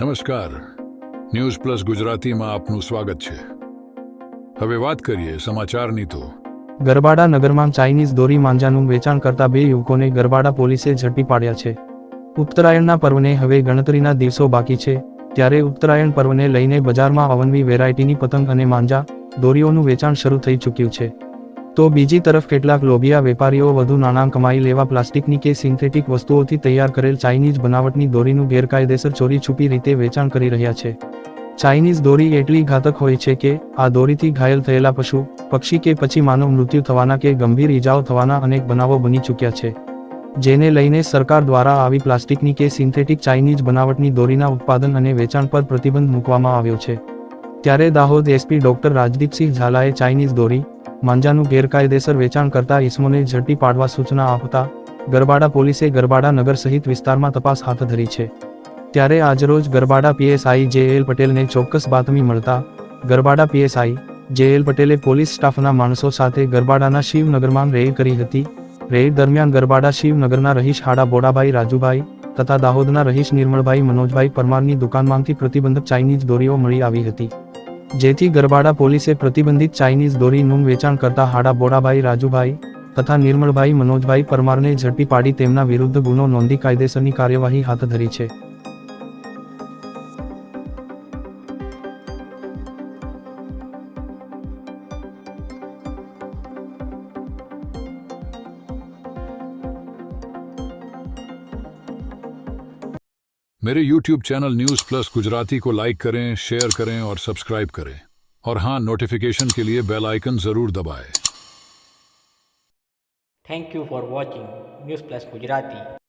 નમસ્કાર. News plus ગુજરાતીમાં આપનું સ્વાગત છે. હવે વાત કરીએ સમાચારની તો. ગરબાડા નગરમાં ચાઇનીઝ દોરી માંજાનું વેચાણ કરતા બે યુવકોને ગરબાડા પોલીસે ઝડપી પાડ્યા છે. ઉત્તરાયણના પર્વને હવે ગણતરીના દિવસો બાકી છે. ત્યારે ઉત્તરાયણ પર્વને લઈને બજારમાં અવનવી વેરાયટીની પતંગ અને માંજા દોરીઓનું વેચાણ શરૂ થઈ ચૂક્યું છે. તો બીજી તરફ કેટલાક લોભિયા વેપારીઓ વધુ નાણાં કમાઈ લેવા પ્લાસ્ટિકની કે સિન્થેટિક વસ્તુઓથી તૈયાર કરેલ ચાઇનીઝ બનાવટની દોરીનું ગેરકાયદેસર ચોરી છુપી રીતે વેચાણ કરી રહ્યા છે. ચાઇનીઝ દોરી એટલી ઘાતક હોય છે કે, આ દોરીથી ઘાયલ થયેલા પશુ, પક્ષી કે પછી માનવ મૃત્યુ થવાના કે ગંભીર ઈજાઓ થવાના અનેક બનાવો બની ચૂક્યા છે. જેને લઈને સરકાર દ્વારા આવી પ્લાસ્ટિકની કે સિન્થેટિક ચાઇનીઝ બનાવટની દોરીના ઉત્પાદન અને વેચાણ પર પ્રતિબંધ મૂકવામાં આવ્યો છે. ત્યારે દાહોદ એસપી ડોક્ટર રાજદીપસિંહ ઝાલાએ ચાઇનીઝ દોરી માંજાનું ગેરકાયદેસર વેચાણ કરતા ઇસમોને ઝડપી પાડવા સૂચના આપતા ગરબાડા પોલીસે ગરબાડા નગર સહિત વિસ્તારમાં તપાસ હાથ ધરી છે. ત્યારે આજરોજ ગરબાડા પીએસઆઈ જે એલ પટેલને ચોક્કસ બાતમી મળતા ગરબાડા પીએસઆઈ જે એલ પટેલે પોલીસ સ્ટાફના માણસો સાથે ગરબાડાના શિવનગરમાં રેડ કરી હતી. રેડ દરમિયાન ગરબાડા શિવનગરના રહીશ હાડા બોડાભાઈ રાજુભાઈ તથા દાહોદના રહીશ નિર્મળભાઈ મનોજભાઈ પરમારની દુકાનમાંથી પ્રતિબંધક ચાઇનીઝ દોરીઓ મળી આવી હતી. જેથી ગરબાડા પોલીસે પ્રતિબંધિત ચાઇનીઝ દોરીનું વેચાણ કરતા હાડા બોડાભાઈ રાજુભાઈ તથા નિર્મળભાઈ મનોજભાઈ પરમારને ઝડપી પાડી તેમના વિરુદ્ધ ગુનો નોંધી કાયદેસરની કાર્યવાહી હાથ ધરી છે. Hindi YouTube channel news plus Gujarati को लाइक करें शेयर करें और सब्सक्राइब करें और हाँ नोटिफिकेशन के लिए बेल आइकन ज़रूर दबाएँ। Thank you for watching news plus Gujarati